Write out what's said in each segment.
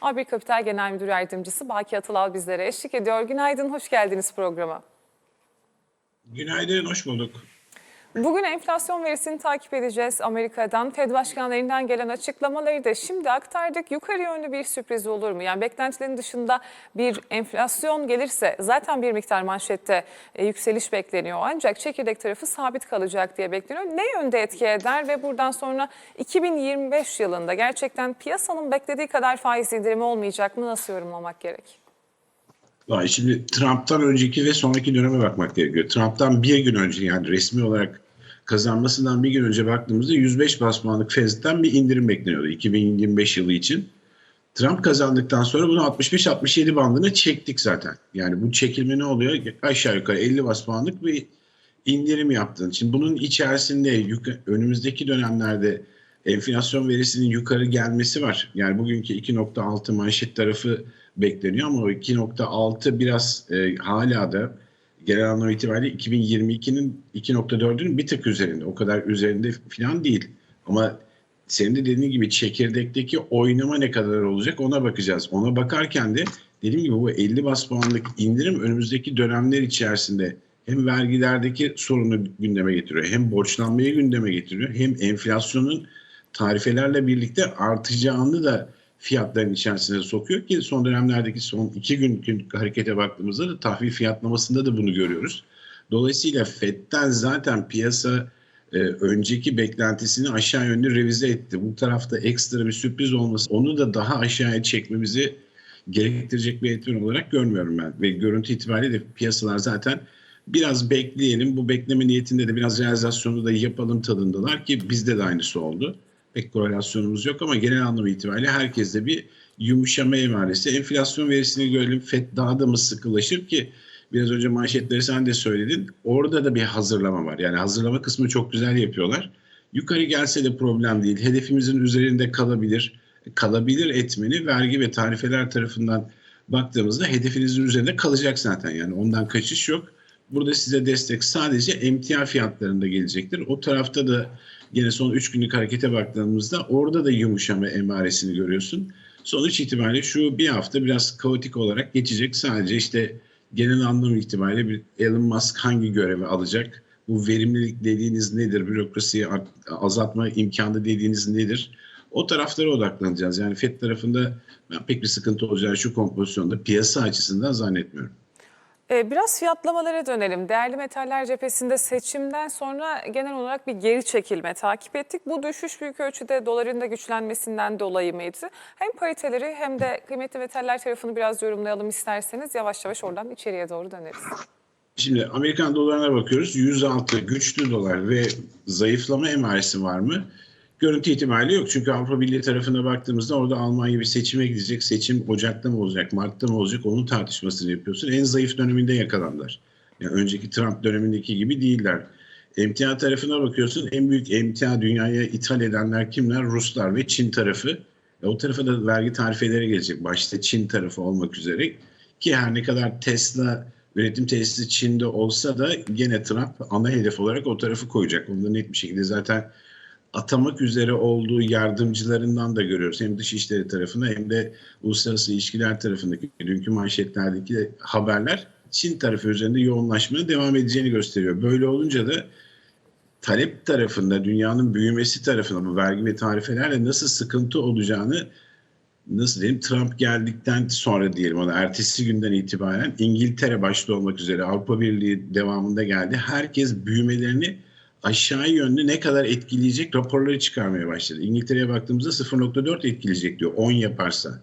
A1 Kapital Genel Müdür Yardımcısı Baki Atılal bizlere eşlik ediyor. Günaydın, hoş geldiniz programa. Günaydın, hoş bulduk. Bugün enflasyon verisini takip edeceğiz. Amerika'dan, Fed başkanlarından gelen açıklamaları da şimdi aktardık. Yukarı yönlü bir sürpriz olur mu? Yani beklentilerin dışında bir enflasyon gelirse zaten bir miktar manşette e, yükseliş bekleniyor. Ancak çekirdek tarafı sabit kalacak diye bekleniyor. Ne yönde etki eder ve buradan sonra 2025 yılında gerçekten piyasanın beklediği kadar faiz indirimi olmayacak mı? Nasıl yorumlamak gerek? Şimdi Trump'tan önceki ve sonraki döneme bakmak gerekiyor. Trump'tan bir gün önce yani resmi olarak kazanmasından bir gün önce baktığımızda 105 bas puanlık Fed'den bir indirim bekleniyordu 2025 yılı için. Trump kazandıktan sonra bunu 65-67 bandına çektik zaten. Yani bu çekilme ne oluyor? Aşağı yukarı 50 bas puanlık bir indirim yaptın. Şimdi bunun içerisinde önümüzdeki dönemlerde enflasyon verisinin yukarı gelmesi var. Yani bugünkü 2.6 manşet tarafı bekleniyor ama o 2.6 biraz e, hala da genel anlam itibariyle 2022'nin 2.4'ünün bir tık üzerinde. O kadar üzerinde falan değil. Ama senin de dediğin gibi çekirdekteki oynama ne kadar olacak ona bakacağız. Ona bakarken de dediğim gibi bu 50 bas puanlık indirim önümüzdeki dönemler içerisinde hem vergilerdeki sorunu gündeme getiriyor, hem borçlanmayı gündeme getiriyor, hem enflasyonun tarifelerle birlikte artacağını da fiyatların içerisine sokuyor ki son dönemlerdeki son iki gün harekete baktığımızda da tahvil fiyatlamasında da bunu görüyoruz. Dolayısıyla FED'den zaten piyasa e, önceki beklentisini aşağı yönlü revize etti. Bu tarafta ekstra bir sürpriz olması onu da daha aşağıya çekmemizi gerektirecek bir etmen olarak görmüyorum ben. Ve görüntü itibariyle de piyasalar zaten biraz bekleyelim. Bu bekleme niyetinde de biraz realizasyonu da yapalım tadındalar ki bizde de aynısı oldu. Pek korelasyonumuz yok ama genel anlamı itibariyle herkeste bir yumuşama emaresi. Enflasyon verisini görelim. FED daha da mı sıkılaşır ki biraz önce manşetleri sen de söyledin. Orada da bir hazırlama var. Yani hazırlama kısmı çok güzel yapıyorlar. Yukarı gelse de problem değil. Hedefimizin üzerinde kalabilir. Kalabilir etmeni vergi ve tarifeler tarafından baktığımızda hedefinizin üzerinde kalacak zaten. Yani ondan kaçış yok. Burada size destek sadece emtia fiyatlarında gelecektir. O tarafta da yine son 3 günlük harekete baktığımızda orada da yumuşama emaresini görüyorsun. Sonuç itibariyle şu bir hafta biraz kaotik olarak geçecek. Sadece işte genel anlam itibariyle bir Elon Musk hangi görevi alacak? Bu verimlilik dediğiniz nedir? Bürokrasiyi azaltma imkanı dediğiniz nedir? O taraflara odaklanacağız. Yani FED tarafında pek bir sıkıntı olacağı şu kompozisyonda piyasa açısından zannetmiyorum. Ee, Biraz fiyatlamalara dönelim. Değerli metaller cephesinde seçimden sonra genel olarak bir geri çekilme takip ettik. Bu düşüş büyük ölçüde doların da güçlenmesinden dolayı mıydı? Hem pariteleri hem de kıymetli metaller tarafını biraz yorumlayalım isterseniz. Yavaş yavaş oradan içeriye doğru döneriz. Şimdi Amerikan dolarına bakıyoruz. 106 güçlü dolar ve zayıflama emaresi var mı? Görüntü itibariyle yok. Çünkü Avrupa Birliği tarafına baktığımızda orada Almanya bir seçime gidecek. Seçim Ocak'ta mı olacak, Mart'ta mı olacak onun tartışmasını yapıyorsun. En zayıf döneminde yakalandılar. Yani önceki Trump dönemindeki gibi değiller. Emtia tarafına bakıyorsun. En büyük emtia dünyaya ithal edenler kimler? Ruslar ve Çin tarafı. E o tarafa da vergi tarifeleri gelecek. Başta Çin tarafı olmak üzere. Ki her ne kadar Tesla üretim tesisi Çin'de olsa da gene Trump ana hedef olarak o tarafı koyacak. Onu da net bir şekilde zaten atamak üzere olduğu yardımcılarından da görüyoruz. Hem dışişleri tarafında hem de uluslararası ilişkiler tarafındaki dünkü manşetlerdeki haberler Çin tarafı üzerinde yoğunlaşmaya devam edeceğini gösteriyor. Böyle olunca da talep tarafında dünyanın büyümesi tarafında bu vergi ve tarifelerle nasıl sıkıntı olacağını nasıl diyeyim Trump geldikten sonra diyelim ona ertesi günden itibaren İngiltere başta olmak üzere Avrupa Birliği devamında geldi. Herkes büyümelerini aşağı yönlü ne kadar etkileyecek raporları çıkarmaya başladı. İngiltere'ye baktığımızda 0.4 etkileyecek diyor 10 yaparsa.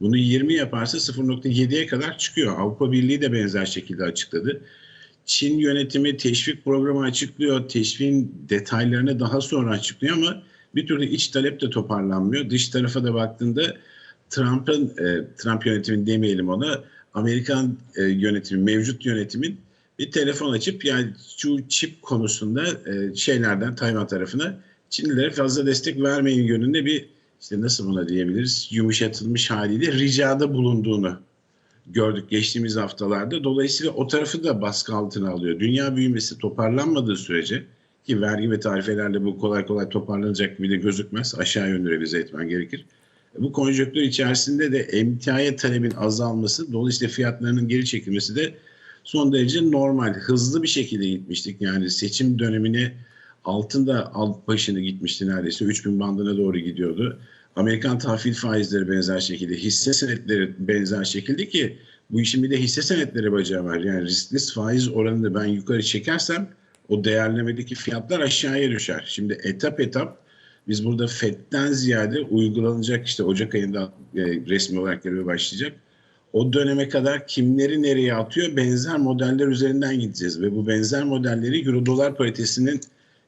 Bunu 20 yaparsa 0.7'ye kadar çıkıyor. Avrupa Birliği de benzer şekilde açıkladı. Çin yönetimi teşvik programı açıklıyor. Teşviğin detaylarını daha sonra açıklıyor ama bir türlü iç talep de toparlanmıyor. Dış tarafa da baktığında Trump'ın, e, Trump yönetimi demeyelim ona, Amerikan e, yönetimi, mevcut yönetimin bir telefon açıp yani şu çip konusunda e, şeylerden Tayvan tarafına Çinlilere fazla destek vermeyin yönünde bir işte nasıl buna diyebiliriz yumuşatılmış haliyle ricada bulunduğunu gördük geçtiğimiz haftalarda. Dolayısıyla o tarafı da baskı altına alıyor. Dünya büyümesi toparlanmadığı sürece ki vergi ve tarifelerle bu kolay kolay toparlanacak gibi de gözükmez. Aşağı yönlü revize etmen gerekir. Bu konjonktür içerisinde de emtiaya talebin azalması, dolayısıyla fiyatlarının geri çekilmesi de son derece normal. Hızlı bir şekilde gitmiştik. Yani seçim dönemine altında alt başını gitmişti neredeyse. 3000 bandına doğru gidiyordu. Amerikan tahvil faizleri benzer şekilde, hisse senetleri benzer şekilde ki bu işin bir de hisse senetleri bacağı var. Yani riskli faiz oranını ben yukarı çekersem o değerlemedeki fiyatlar aşağıya düşer. Şimdi etap etap biz burada FED'den ziyade uygulanacak işte Ocak ayında e, resmi olarak göreve başlayacak. O döneme kadar kimleri nereye atıyor benzer modeller üzerinden gideceğiz ve bu benzer modelleri euro dolar paritesinin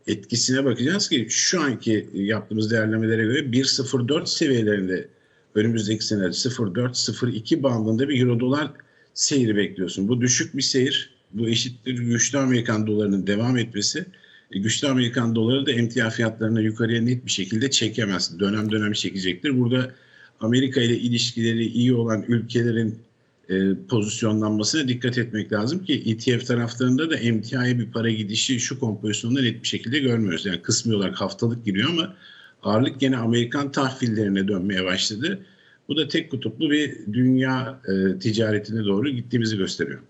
etkisine bakacağız ki şu anki yaptığımız değerlemelere göre 1.04 seviyelerinde önümüzdeki sene 0.4-0.2 bandında bir euro dolar seyri bekliyorsun. Bu düşük bir seyir. Bu eşittir güçlü Amerikan dolarının devam etmesi. E, güçlü Amerikan doları da emtia fiyatlarını yukarıya net bir şekilde çekemez. Dönem dönem çekecektir. Burada Amerika ile ilişkileri iyi olan ülkelerin e, pozisyonlanmasına dikkat etmek lazım ki ETF taraflarında da emtiaya bir para gidişi şu kompozisyonda net bir şekilde görmüyoruz. Yani kısmi olarak haftalık giriyor ama ağırlık gene Amerikan tahvillerine dönmeye başladı. Bu da tek kutuplu bir dünya e, ticaretine doğru gittiğimizi gösteriyor.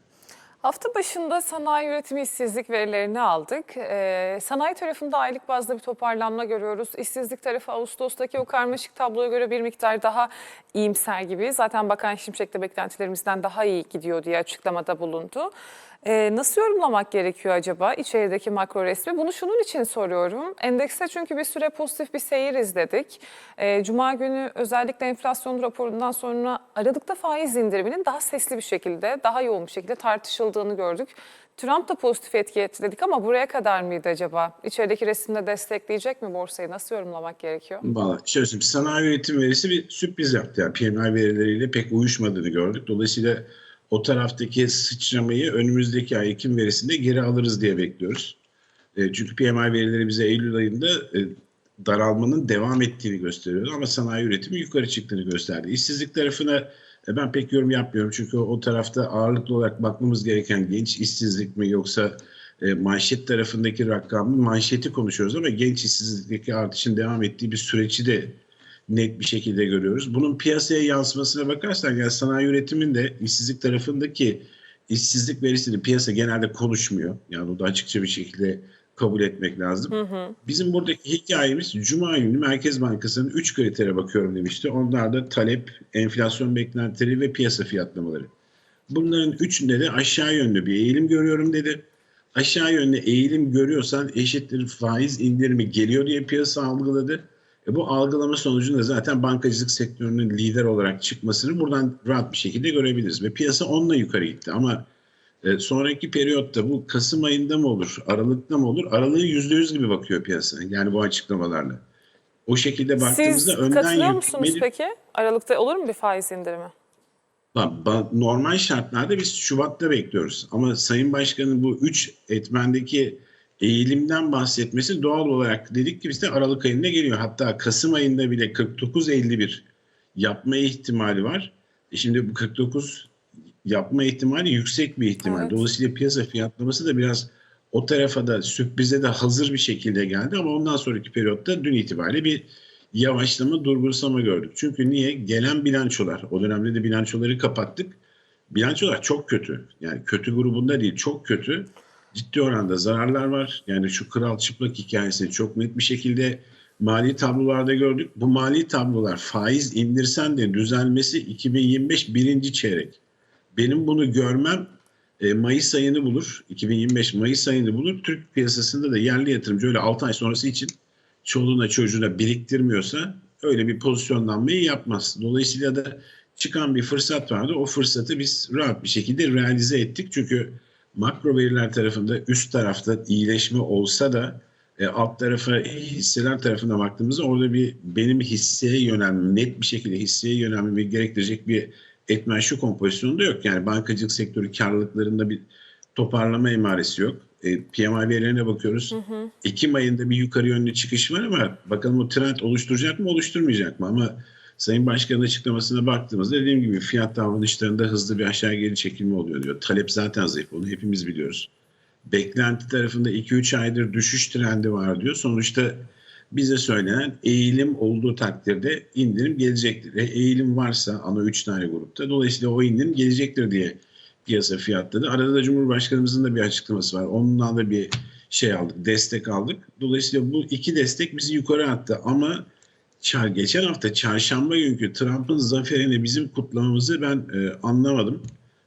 Hafta başında sanayi üretimi işsizlik verilerini aldık. Ee, sanayi tarafında aylık bazda bir toparlanma görüyoruz. İşsizlik tarafı Ağustos'taki o karmaşık tabloya göre bir miktar daha iyimser gibi. Zaten Bakan Şimşek de beklentilerimizden daha iyi gidiyor diye açıklamada bulundu. Ee, nasıl yorumlamak gerekiyor acaba içerideki makro resmi? Bunu şunun için soruyorum. Endekste çünkü bir süre pozitif bir seyir izledik. Ee, Cuma günü özellikle enflasyon raporundan sonra Aralık'ta faiz indiriminin daha sesli bir şekilde, daha yoğun bir şekilde tartışıldığını gördük. Trump da pozitif etki etti dedik ama buraya kadar mıydı acaba? İçerideki resimde destekleyecek mi borsayı? Nasıl yorumlamak gerekiyor? Valla şöyle söyleyeyim, sanayi üretim verisi bir sürpriz yaptı. Yani PMI verileriyle pek uyuşmadığını gördük. Dolayısıyla o taraftaki sıçramayı önümüzdeki ay Ekim verisinde geri alırız diye bekliyoruz. E, çünkü PMI verileri bize Eylül ayında e, daralmanın devam ettiğini gösteriyordu ama sanayi üretimi yukarı çıktığını gösterdi. İşsizlik tarafına ben pek yorum yapmıyorum çünkü o tarafta ağırlıklı olarak bakmamız gereken genç işsizlik mi yoksa e, manşet tarafındaki rakam mı manşeti konuşuyoruz ama genç işsizlikteki artışın devam ettiği bir süreci de net bir şekilde görüyoruz. Bunun piyasaya yansımasına bakarsak yani sanayi üretiminde işsizlik tarafındaki işsizlik verisini piyasa genelde konuşmuyor. Yani o da açıkça bir şekilde kabul etmek lazım. Hı hı. Bizim buradaki hikayemiz Cuma günü Merkez Bankası'nın 3 kritere bakıyorum demişti. Onlar da talep, enflasyon beklentileri ve piyasa fiyatlamaları. Bunların üçünde de aşağı yönlü bir eğilim görüyorum dedi. Aşağı yönlü eğilim görüyorsan eşittir faiz indirimi geliyor diye piyasa algıladı. E bu algılama sonucunda zaten bankacılık sektörünün lider olarak çıkmasını buradan rahat bir şekilde görebiliriz. Ve piyasa onunla yukarı gitti ama e, sonraki periyotta bu Kasım ayında mı olur, Aralık'ta mı olur? Aralığı yüzde yüz gibi bakıyor piyasa. Yani bu açıklamalarla. O şekilde baktığımızda Siz önden katılıyor musunuz yürütmeli- peki? Aralıkta olur mu bir faiz indirimi? Normal şartlarda biz Şubat'ta bekliyoruz. Ama Sayın Başkan'ın bu üç etmendeki eğilimden bahsetmesi doğal olarak dedik ki biz de Aralık ayında geliyor. Hatta Kasım ayında bile 49.51 yapma ihtimali var. E şimdi bu 49 yapma ihtimali yüksek bir ihtimal. Evet. Dolayısıyla piyasa fiyatlaması da biraz o tarafa da sürprize de hazır bir şekilde geldi ama ondan sonraki periyotta dün itibariyle bir yavaşlama, durgunsama gördük. Çünkü niye? Gelen bilançolar, o dönemde de bilançoları kapattık. Bilançolar çok kötü. Yani kötü grubunda değil, çok kötü. Ciddi oranda zararlar var. Yani şu kral çıplak hikayesini çok net bir şekilde mali tablolarda gördük. Bu mali tablolar faiz indirsen de düzelmesi 2025 birinci çeyrek. Benim bunu görmem e, Mayıs ayını bulur. 2025 Mayıs ayını bulur. Türk piyasasında da yerli yatırımcı öyle 6 ay sonrası için çoluğuna çocuğuna biriktirmiyorsa öyle bir pozisyonlanmayı yapmaz. Dolayısıyla da çıkan bir fırsat vardı. O fırsatı biz rahat bir şekilde realize ettik. Çünkü makro veriler tarafında üst tarafta iyileşme olsa da e, alt tarafa hisseler tarafına baktığımızda orada bir benim hisseye yönelmem, net bir şekilde hisseye yönelmemi gerektirecek bir etmen şu kompozisyonda yok. Yani bankacılık sektörü karlılıklarında bir toparlama emaresi yok. E, PMI verilerine bakıyoruz. Ekim ayında bir yukarı yönlü çıkış var ama bakalım o trend oluşturacak mı oluşturmayacak mı? Ama Sayın Başkan'ın açıklamasına baktığımızda dediğim gibi fiyat davranışlarında hızlı bir aşağı geri çekilme oluyor diyor. Talep zaten zayıf onu hepimiz biliyoruz. Beklenti tarafında 2-3 aydır düşüş trendi var diyor. Sonuçta bize söylenen eğilim olduğu takdirde indirim gelecektir. E, eğilim varsa ana 3 tane grupta dolayısıyla o indirim gelecektir diye piyasa fiyatladı. Arada da Cumhurbaşkanımızın da bir açıklaması var. Onunla da bir şey aldık, destek aldık. Dolayısıyla bu iki destek bizi yukarı attı ama geçen hafta çarşamba günkü Trump'ın zaferini bizim kutlamamızı ben e, anlamadım.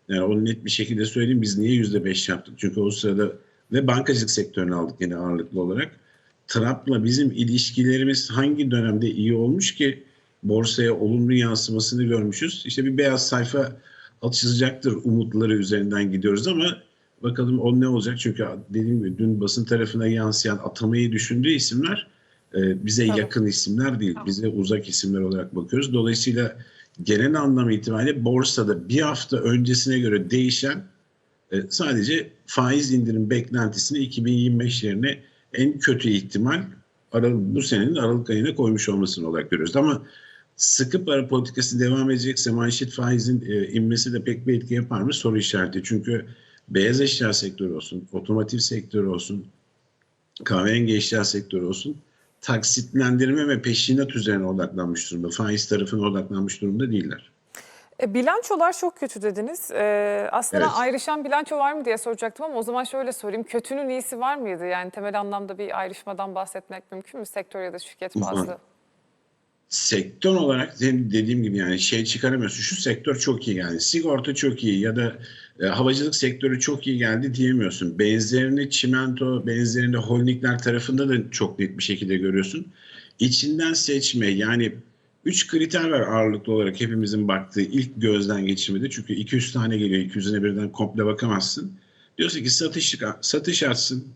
Yani onu net bir şekilde söyleyeyim. Biz niye yüzde beş yaptık? Çünkü o sırada ve bankacılık sektörünü aldık yine ağırlıklı olarak. Trump'la bizim ilişkilerimiz hangi dönemde iyi olmuş ki borsaya olumlu yansımasını görmüşüz. İşte bir beyaz sayfa açılacaktır umutları üzerinden gidiyoruz ama bakalım o ne olacak? Çünkü dediğim gibi dün basın tarafına yansıyan atamayı düşündüğü isimler e, bize Tamam. yakın isimler değil, Tamam. bize uzak isimler olarak bakıyoruz. Dolayısıyla genel anlam itibariyle borsada bir hafta öncesine göre değişen e, sadece faiz indirim beklentisini 2025 yerine en kötü ihtimal Aralık, bu senenin Aralık ayına koymuş olmasını olarak görüyoruz. Ama sıkı para politikası devam edecekse manşet faizin e, inmesi de pek bir etki yapar mı soru işareti. Çünkü beyaz eşya sektörü olsun, otomotiv sektörü olsun, kahverengi eşya sektörü olsun taksitlendirme ve peşinat üzerine odaklanmış durumda. Faiz tarafına odaklanmış durumda değiller. E, bilançolar çok kötü dediniz. E, aslında Evet. ayrışan bilanço var mı diye soracaktım ama o zaman şöyle sorayım. Kötünün iyisi var mıydı? Yani temel anlamda bir ayrışmadan bahsetmek mümkün mü sektör ya da şirket bazlı? sektör olarak dediğim gibi yani şey çıkaramıyorsun. Şu sektör çok iyi yani sigorta çok iyi ya da e, havacılık sektörü çok iyi geldi diyemiyorsun. Benzerini çimento, benzerini holdingler tarafında da çok net bir şekilde görüyorsun. İçinden seçme yani üç kriter var ağırlıklı olarak hepimizin baktığı ilk gözden geçirmede. Çünkü 200 tane geliyor 200'üne birden komple bakamazsın. Diyorsun ki satış, satış artsın,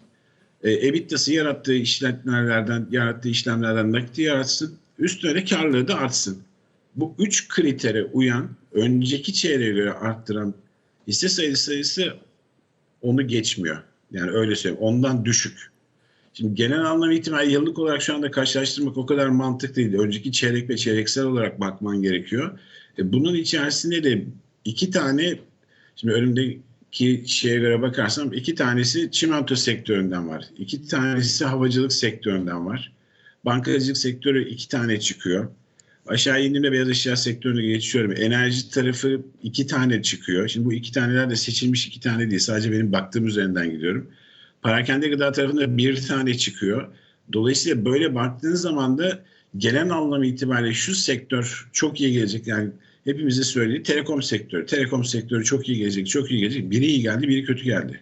e, EBITDA'sı yarattığı işlemlerden, yarattığı işlemlerden nakiti yaratsın. Üstüne de karlılığı da artsın. Bu üç kritere uyan, önceki çeyreğe arttıran hisse sayısı sayısı onu geçmiyor. Yani öyle söyleyeyim. Ondan düşük. Şimdi genel anlam itibariyle yıllık olarak şu anda karşılaştırmak o kadar mantıklı değil. Önceki çeyrek ve çeyreksel olarak bakman gerekiyor. E, bunun içerisinde de iki tane, şimdi önümdeki şeye göre bakarsam iki tanesi çimento sektöründen var. İki tanesi havacılık sektöründen var. Bankacılık sektörü iki tane çıkıyor. Aşağı indiğimde beyaz eşya sektörüne geçiyorum. Enerji tarafı iki tane çıkıyor. Şimdi bu iki taneler de seçilmiş iki tane değil. Sadece benim baktığım üzerinden gidiyorum. Parakende gıda tarafında bir tane çıkıyor. Dolayısıyla böyle baktığın zaman da gelen anlamı itibariyle şu sektör çok iyi gelecek. Yani hepimize söylediği telekom sektörü. Telekom sektörü çok iyi gelecek, çok iyi gelecek. Biri iyi geldi, biri kötü geldi.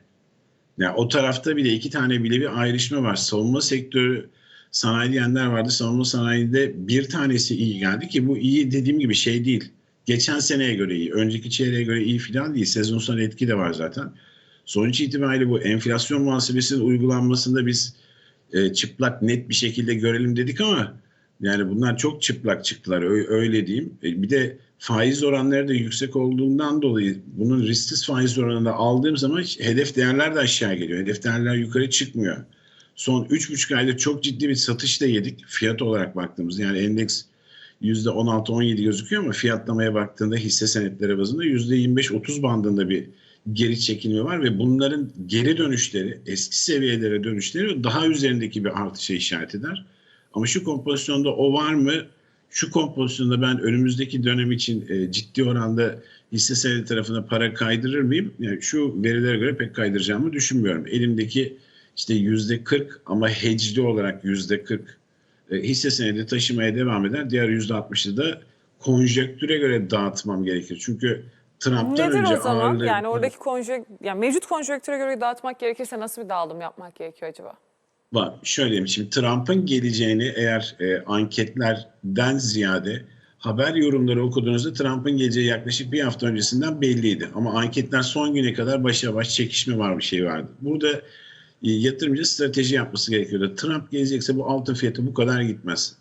Yani o tarafta bile iki tane bile bir ayrışma var. Savunma sektörü sanayi diyenler vardı. Savunma sanayinde bir tanesi iyi geldi ki bu iyi dediğim gibi şey değil. Geçen seneye göre iyi, önceki çeyreğe göre iyi filan değil. Sezon sonu etki de var zaten. Sonuç itibariyle bu enflasyon muhasebesinin uygulanmasında biz e, çıplak net bir şekilde görelim dedik ama yani bunlar çok çıplak çıktılar öyle, diyeyim. E, bir de faiz oranları da yüksek olduğundan dolayı bunun risksiz faiz oranında aldığım zaman hedef değerler de aşağı geliyor. Hedef değerler yukarı çıkmıyor. Son 3,5 ayda çok ciddi bir satış da yedik fiyat olarak baktığımız. Yani endeks %16-17 gözüküyor ama fiyatlamaya baktığında hisse senetleri bazında %25-30 bandında bir geri çekilme var ve bunların geri dönüşleri, eski seviyelere dönüşleri daha üzerindeki bir artışa işaret eder. Ama şu kompozisyonda o var mı? Şu kompozisyonda ben önümüzdeki dönem için e, ciddi oranda hisse senedi tarafına para kaydırır mıyım? Yani şu verilere göre pek kaydıracağımı düşünmüyorum. Elimdeki işte yüzde 40 ama hedgeli olarak yüzde 40 e, hisse senedi taşımaya devam eder. Diğer yüzde 60'ı da konjektüre göre dağıtmam gerekir. Çünkü Trump'tan Nedir önce o zaman? ağırlığı- Yani oradaki konjük, yani mevcut konjonktüre göre dağıtmak gerekirse nasıl bir dağılım yapmak gerekiyor acaba? Var. Şöyle diyeyim. Şimdi Trump'ın geleceğini eğer e, anketlerden ziyade haber yorumları okuduğunuzda Trump'ın geleceği yaklaşık bir hafta öncesinden belliydi. Ama anketler son güne kadar başa baş çekişme var bir şey vardı. Burada e, yatırımcı strateji yapması gerekiyordu. Trump gelecekse bu altın fiyatı bu kadar gitmez.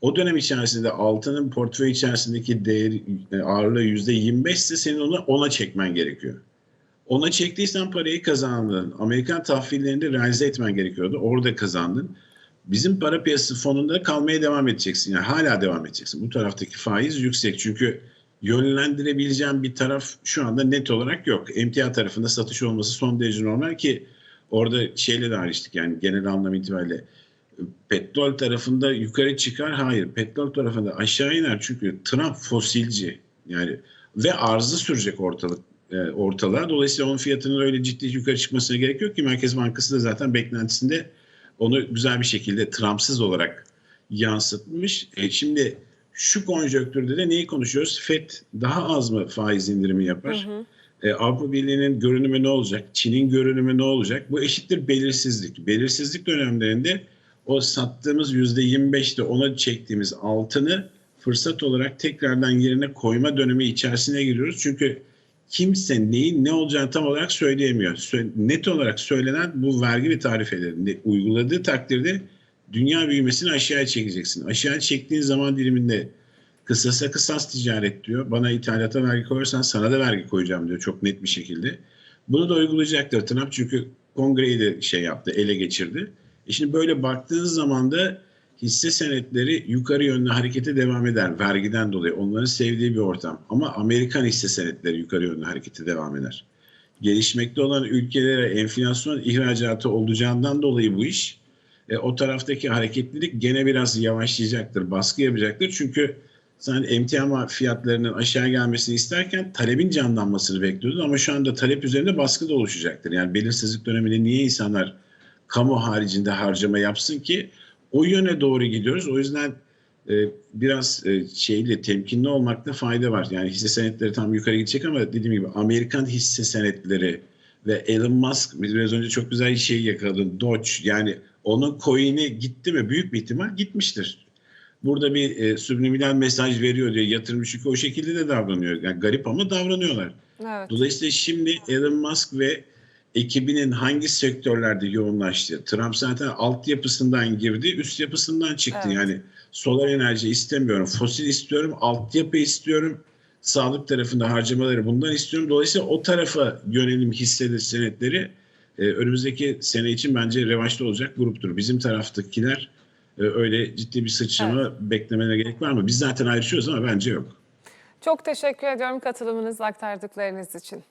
O dönem içerisinde altının portföy içerisindeki değeri e, ağırlığı yüzde 25 ise senin onu ona çekmen gerekiyor. Ona çektiysen parayı kazandın. Amerikan tahvillerini realize etmen gerekiyordu. Orada kazandın. Bizim para piyasası fonunda kalmaya devam edeceksin. Yani hala devam edeceksin. Bu taraftaki faiz yüksek. Çünkü yönlendirebileceğim bir taraf şu anda net olarak yok. Emtia tarafında satış olması son derece normal ki orada şeyle de ayrıştık yani genel anlam itibariyle petrol tarafında yukarı çıkar. Hayır. Petrol tarafında aşağı iner. Çünkü Trump fosilci. Yani ve arzı sürecek ortalık e, ortalığa. Dolayısıyla onun fiyatının öyle ciddi yukarı çıkmasına gerek yok ki Merkez Bankası da zaten beklentisinde onu güzel bir şekilde Trumpsız olarak yansıtmış. E, şimdi şu konjonktürde de neyi konuşuyoruz? FED daha az mı faiz indirimi yapar? E, Avrupa Birliği'nin görünümü ne olacak? Çin'in görünümü ne olacak? Bu eşittir belirsizlik. Belirsizlik dönemlerinde o sattığımız %25'te ona çektiğimiz altını fırsat olarak tekrardan yerine koyma dönemi içerisine giriyoruz. Çünkü kimse neyin ne olacağını tam olarak söyleyemiyor. Sö- Net olarak söylenen bu vergi ve tarifelerini uyguladığı takdirde dünya büyümesini aşağıya çekeceksin. Aşağıya çektiğin zaman diliminde kısasa kısas ticaret diyor. Bana ithalata vergi koyarsan sana da vergi koyacağım diyor çok net bir şekilde. Bunu da uygulayacaktır Trump çünkü kongreyi de şey yaptı, ele geçirdi. E şimdi böyle baktığınız zaman da hisse senetleri yukarı yönlü harekete devam eder vergiden dolayı. Onların sevdiği bir ortam. Ama Amerikan hisse senetleri yukarı yönlü harekete devam eder. Gelişmekte olan ülkelere enflasyon ihracatı olacağından dolayı bu iş e, o taraftaki hareketlilik gene biraz yavaşlayacaktır, baskı yapacaktır. Çünkü sen emtia fiyatlarının aşağı gelmesini isterken talebin canlanmasını bekliyordun ama şu anda talep üzerinde baskı da oluşacaktır. Yani belirsizlik döneminde niye insanlar kamu haricinde harcama yapsın ki o yöne doğru gidiyoruz. O yüzden e, biraz e, şeyle temkinli olmakta fayda var. Yani hisse senetleri tam yukarı gidecek ama dediğim gibi Amerikan hisse senetleri ve Elon Musk biz biraz önce çok güzel şey yakaladın. Doge yani onun coin'i gitti mi? Büyük bir ihtimal gitmiştir. Burada bir e, subliminal mesaj veriyor diye yatırımcı çünkü o şekilde de davranıyor. Yani garip ama davranıyorlar. Evet. Dolayısıyla şimdi Elon Musk ve ekibinin hangi sektörlerde yoğunlaştığı, Trump zaten altyapısından girdi, üst yapısından çıktı. Evet. Yani solar enerji istemiyorum, fosil istiyorum, altyapı istiyorum, sağlık tarafında harcamaları bundan istiyorum. Dolayısıyla o tarafa yönelim hisseleri, senetleri e, önümüzdeki sene için bence revaçta olacak gruptur. Bizim taraftakiler e, öyle ciddi bir sıçrama beklemene gerek var mı? Biz zaten ayrışıyoruz ama bence yok. Çok teşekkür ediyorum katılımınızı aktardıklarınız için.